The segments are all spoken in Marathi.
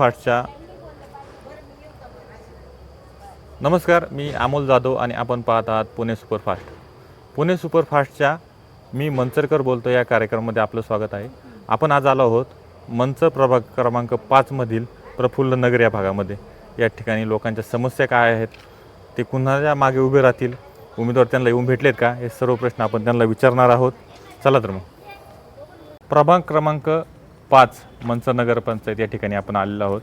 फास्टच्या. नमस्कार मी अमोल जाधव आणि आपण पाहत आहात पुणे सुपरफास्ट. पुणे सुपरफास्टच्या मी मंचरकर बोलतो या कार्यक्रमामध्ये आपलं स्वागत आहे. आपण आज आलो आहोत मंच प्रभाग क्रमांक पाचमधील प्रफुल्ल नगर या भागामध्ये. या ठिकाणी लोकांच्या समस्या काय आहेत ते कुणाच्या मागे उभे राहतील उमेदवार त्यांना येऊन भेटलेत का हे सर्व प्रश्न आपण त्यांना विचारणार आहोत. चला तर मग. प्रभाग क्रमांक पाच मंच नगरपंचायत या ठिकाणी आपण आलेलो आहोत.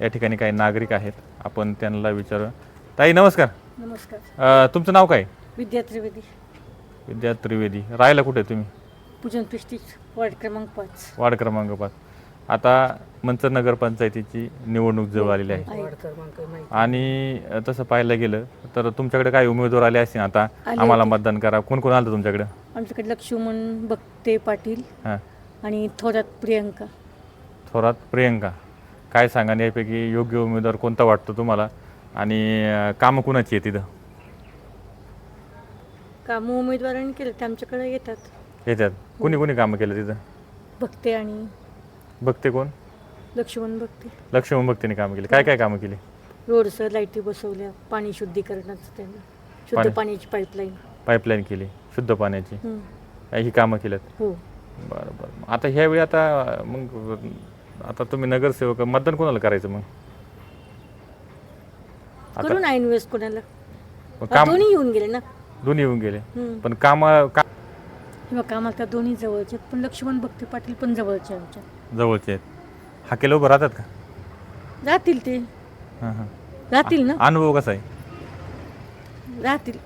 या ठिकाणी काही नागरिक आहेत. आपण त्यांना विचारू ताई नमस्कार. नमस्कार. अ, तुमचं नाव काय? विद्या त्रिवेदी. विद्या त्रिवेदी. राहायला कुठे तुम्ही? पूजन पिस्टीच वार्ड क्रमांक पाच. वार्ड क्रमांक पाच. आता मंच नगरपंचायतीची निवडणूक जवळ आलेली आहे. आणि अ, तसं पाहायला गेलं तर तुमच्याकडे काही उमेदवार आले असतील आता. आम्हाला. मतदान करा. कोण कोण आलं तुमच्याकडे? आमच्याकडे लक्ष्मण बक्ते पाटील. हां. आणि थोरात प्रियंका. थोरात प्रियंका. काय सांगा यापैकी योग्य उमेदवार कोणता वाटतो तुम्हाला? आणि कामं कुणाची आहे तिथं? कामं उमेदवारांनी केलं ते आमच्याकडे येतात. येतात. कुणी कुणी कामं केलं तिथं? बघते आणि बघते कोण? लक्ष्मण बघते लक्ष्मण भक्तीने कामं केली. काय काय कामं केली? रोडसर लाईटी बसवल्या पाणी शुद्धीकरणाचं त्यांना. शुद्ध पाणी- पाण्याची पाईपलाईन. पाईपलाईन केली शुद्ध पाण्याची. ही कामं केल्यात? हो. बरं बरं. आता ह्यावेळी आता मग आता तुम्ही नगरसेवक मतदान कोणाला करायचं मग? आता करून आहे इन्व्हेस्ट कोणाला? मग हा, काम दोन्ही येऊन गेले ना. दोन्ही येऊन गेले. हम्म. पण काम का किंवा कामाला त्या दोन्ही जवळचे आहेत, पण लक्ष्मण बघते पाटील पण जवळचे आहे आमच्या. जवळचे आहेत. हाकेला उभं राहतात का? राहतील ते. हां हां. राहतील ना. अनुभव कसा आहे? राहतील.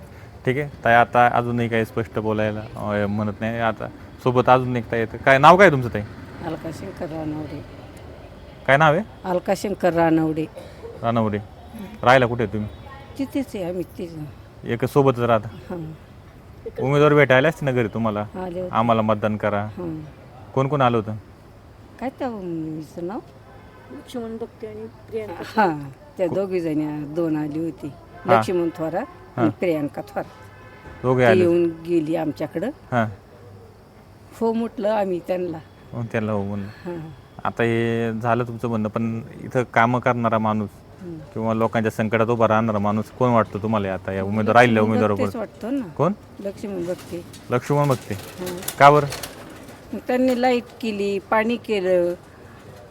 ठीक आहे. ताई आता अजूनही काही स्पष्ट बोलायला अ, म्हणत नाही. आता सोबत अजून एक ताई येतं. काय नाव काय तुमचं ताई? अलकाशंकर रानवडे. काय नाव आहे? अलकाशंकर रानवडे. रानवडे. राहायला कुठे आहे तुम्ही? तिथेच आहे आम्ही तिथं. एक सोबतच राहता? हां. उमेदवार भेटायला असते ना घरी तुम्हाला? आले होते. आम्हाला मतदान करा. हां. कोण कोण आलं होतं? काय त्या मुलीचं नाव? लक्ष्मण बघते आणि प्रियंका हां त्या दोघी जणी दोन आली होती. लक्ष्मण थोरात आणि प्रियांका थोरात. दोघे ती आले येऊन गेली आमच्याकडं. हां. हो म्हटलं आम्ही त्यांना. मग त्यांना हो म्हणलं. हां. आता हे झालं तुमचं म्हणणं पण इथं कामं करणारा माणूस. किंवा लोकांच्या संकटात उभा राहणारा माणूस कोण वाटतो तुम्हाला आता या उमेदवार राहिलेल्या उमेदवार वाटतो ना. कोण? लक्ष्मण बघते लक्ष्मण बघते हां. का बरं? त्यांनी लाइट केली पाणी केलं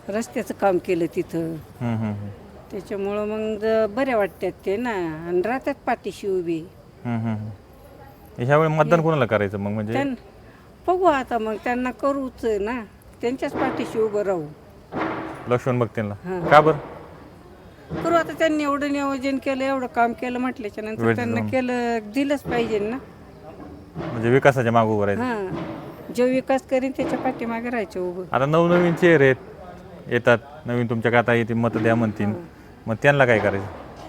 रस्त्याचं काम केलं तिथं. हम्म, हम्म, हम्म. त्याच्यामुळं मग ज- बऱ्या वाटतात ते ना. आणि राहतात पाठीशी उभी. हम्म, हम्म, हम्म. ह्यावेळी मतदान कोणाला करायचं मग? म्हणजे त्यां बघू आता मग त्यांना करूच ना. त्यांच्याच पाठीशी उभं राहू. लक्ष्मण हां. का बरं? करू आता त्यांनी एवढं नियोजन केलं एवढं काम केलं म्हटल्याच्या नंतर वेळ त्यांना. केलं दिलंच पाहिजे ना. म्हणजे विकासाच्या मागं उभं राहायचं. हां. जो विकास करीन त्याच्या पाठीमागे राहायचं उभं. आता नवनवीन चेहरे आहेत येतात. नवीन तुमच्या आता येते मत द्या म्हणतील. मग त्यांना काय करायचं?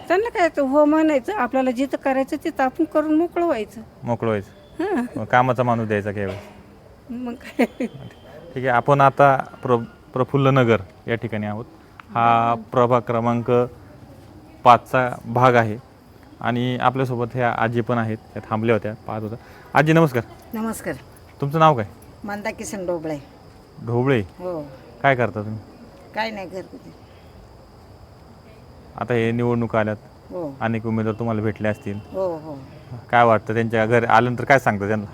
त्यांना काय तर हो म्हणायचं आपल्याला जिथं करायचं तिथं आपण करून मोकळं व्हायचं. मोकळं व्हायचं. हां. मग कामाचा माणूस द्यायचा काय मग काय? ठीक आहे आपण आता प्र प्रफुल्ल नगर या ठिकाणी आहोत. हा प्रभाग क्रमांक पाचचा भाग आहे. आणि आपल्यासोबत ह्या आजी पण आहेत. त्या थांबल्या होत्या पाहत होत्या. आजी नमस्कार. नमस्कार. तुमचं नाव काय? मंदा किसन डोबळे ढोबळे. हो. काय करता तुम्ही? काय नाही घरगुती आता हे निवडणूक आल्यात. हो. अनेक उमेदवार तुम्हाला भेटले असतील. हो हो. काय वाटतं त्यांच्या घरी आल्यानंतर काय सांगतं त्यांना?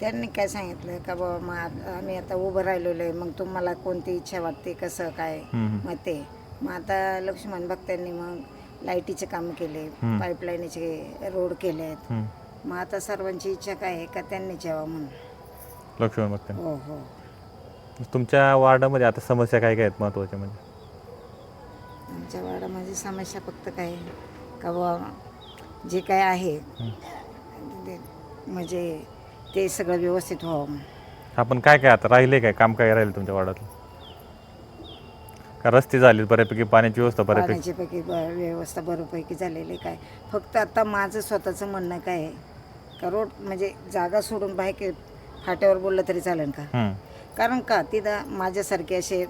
त्यांनी काय सांगितलं? का बाबा मग आम्ही आता उभं राहिलेलो आहे मग तुम्हाला कोणती इच्छा वाटते? कसं काय. मग ते. मग आता लक्ष्मण भक्तांनी मग लाईटीचे काम केले. पाईपलाईनचे रोड केले आहेत. मग आता सर्वांची इच्छा काय आहे? का त्यांनीच यावं म्हणून? लक्ष्मण बघते हो हो. तुमच्या वार्डामध्ये आता समस्या काय काय आहेत महत्त्वाच्या म्हणजे? आमच्या वाडामध्ये समस्या फक्त काय का बाबा जे काय आहे म्हणजे ते सगळं व्यवस्थित व्हावं. आपण काय काय आता राहिले काय? काम काय राहिलं तुमच्या वार्डातलं का रस्ते झाले बऱ्यापैकी पाण्याची व्यवस्था बऱ्यापैकी? पाण्याची पैकी ब- व्यवस्था बरोपैकी झालेली काय? फक्त आता माझं स्वतःचं म्हणणं काय आहे? का रोड म्हणजे जागा सोडून बाहेर फाट्यावर बोललं तरी चालेल का? हम्म. कारण का? तिथं माझ्यासारखे असे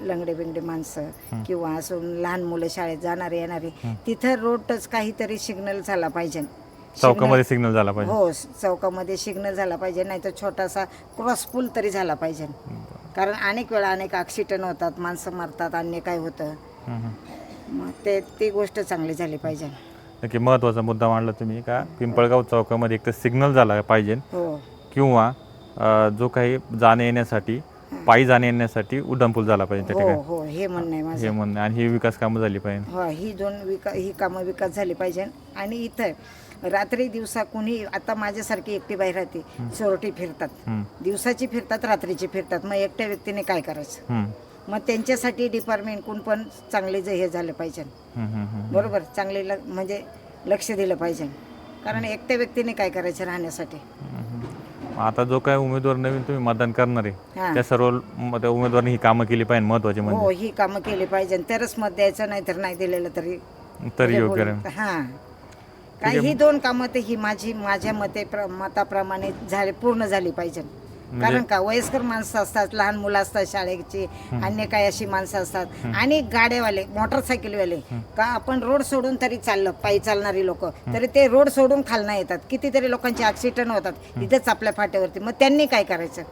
लंगडे बिंगडे माणसं किंवा असं लहान मुलं शाळेत जाणारे येणारे तिथं रोडच काहीतरी सिग्नल झाला पाहिजे. चौकामध्ये सिग्नल झाला पाहिजे. हो चौकामध्ये सिग्नल झाला पाहिजे नाही तर छोटासा क्रॉस पूल तरी झाला पाहिजे. कारण अनेक वेळा अनेक ॲक्सिडेंट होतात माणसं मरतात अन्य काय होतं. मग ते ती गोष्ट चांगली झाली पाहिजे. नक्की महत्त्वाचा मुद्दा मांडला तुम्ही का? पिंपळगाव चौकामध्ये एक तर सिग्नल झाला पाहिजे. हो. किंवा अ, जो काही जाणे येण्यासाठी पायी जाणे येण्यासाठी उड्डाणपूल झाला पाहिजे त्या हो ठिकाणी. हो हे म्हणणं आहे हे माझं. म्हणणं आणि ही विकास कामं झाली पाहिजे. हो ही दोन विका ही कामं विकास झाली पाहिजे. आणि इथं रात्री दिवसा कुणी आता माझ्यासारखी एकटी बाहेर राहते चोरटी फिरतात. दिवसाची फिरतात रात्रीची फिरतात. मग एकट्या व्यक्तीने काय करायचं? मग त्यांच्यासाठी डिपार्टमेंटकडून पण चांगले जे हे झालं पाहिजे. बरोबर? चांगले म्हणजे लक्ष दिलं पाहिजे. कारण एकट्या व्यक्तीने काय करायचं राहण्यासाठी? आता जो काय उमेदवार नवीन तुम्ही मतदान करणार आहे हां. त्या सर्व उमेदवारांनी ही कामं केली पाहिजे महत्वाची हो म्हणजे. ही कामं केली पाहिजे तरच मत द्यायचं नाही तर नाही दिलेलं तरी तरी योग्य हा. काय ही दोन कामं ते ही माझी माझ्या मते प्र- मताप्रमाणे झाले पूर्ण झाली पाहिजे. म्हणजे? कारण का वयस्कर माणसं असतात लहान मुलं असतात शाळेची अन्य काही अशी माणसं असतात. आणि गाड्यावाले मोटरसायकलवाले का आपण रोड सोडून तरी चाललं पायी चालणारी लोक तरी ते रोड सोडून खालना येतात. कितीतरी लोकांचे ऍक्सिडेंट होतात इथेच आपल्या फाट्यावरती. मग त्यांनी काय करायचं?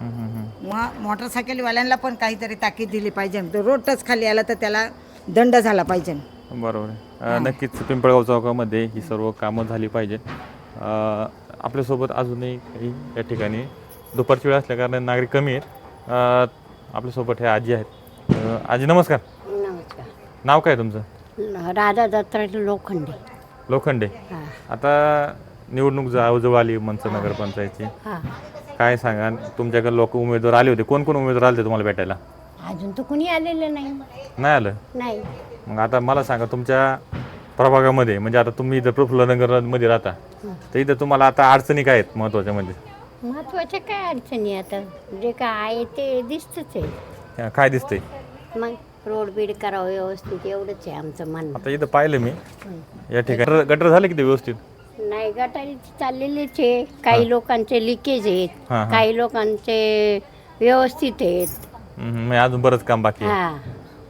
हम्म, हम्म, हम्म. मग मोटरसायकलवाल्यांना पण काहीतरी ताकीद दिली पाहिजे. रोड टच खाली आला तर त्याला दंड झाला पाहिजे. बरोबर आहे. नक्कीच पिंपळगाव चौकामध्ये ही सर्व कामं झाली पाहिजेत. आपल्यासोबत अजूनही काही या ठिकाणी दुपारची वेळ असल्या कारण नागरिक कमी आहेत. आपल्यासोबत हे आजी आहेत. आजी नमस्कार. नमस्कार. नाव काय तुमचं? राधा दत्त लोखंडे. लोखंडे. हा. आता निवडणूक जा- जवळ आली मंच नगरपंचायतची. हा. काय सांगा तुमच्याकडे लोक उमेदवार आले होते. कोण कोण उमेदवार आले होते तुम्हाला भेटायला? अजून तर कुणी आलेलं नाही. नाही आलं? नाही. मग आता मला सांगा तुमच्या प्रभागामध्ये म्हणजे आता तुम्ही इथं प्रफुल्लनगरमध्ये राहता तर इथं तुम्हाला आता अडचणी काय आहेत महत्त्वाच्या म्हणजे महत्त्वाच्या काय अडचणी आता जे काय आहे ते दिसतच आहे. काय दिसतंय? मग रोड बीड करावं व्यवस्थित एवढंच आहे आमचं म्हणणं. आता इथं पाहिलं मी. या ठिकाणी. गटर- गटर झाले किती व्यवस्थित? नाही गटारी चाललेलीच आहे. काही लोकांचे लिकेज आहेत. हां, हां. काही लोकांचे व्यवस्थित आहेत. हम्म, म्हणजे अजून बरंच काम बाकी आहे. हा.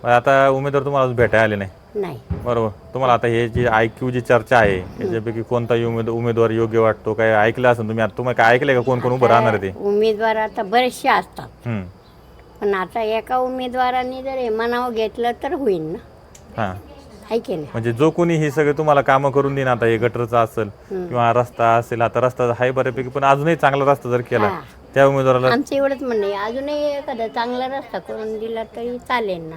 आता उमेदवार तुम्हाला अजून भेटायला आले नाही? नाही. बरोबर. तुम्हाला आता हे जी आय क्यू जी चर्चा आहे याच्यापैकी उमेद उमेदवार योग्य वाटतो काय ऐकलं असेल तुम्ही आता तुम्हाला काय ऐकलंय का? कोण कोण उभं राहणार आहे ते? उमेदवार आता बरेचसे असतात. हम्म. पण आता एका उमेदवाराने जर हे मनावर घेतलं तर होईल ना. हां. आहे की नाही? म्हणजे जो कोणी हे सगळे तुम्हाला कामं करून देईन आता हे गटरचं असेल किंवा रस्ता असेल आता रस्ता आहे बऱ्यापैकी पण अजूनही चांगला रस्ता जर केला हां. त्या उमेदवाराला आमचं एवढंच म्हणणं आहे. अजूनही एखादा चांगला रस्ता करून दिला तरी चालेल ना.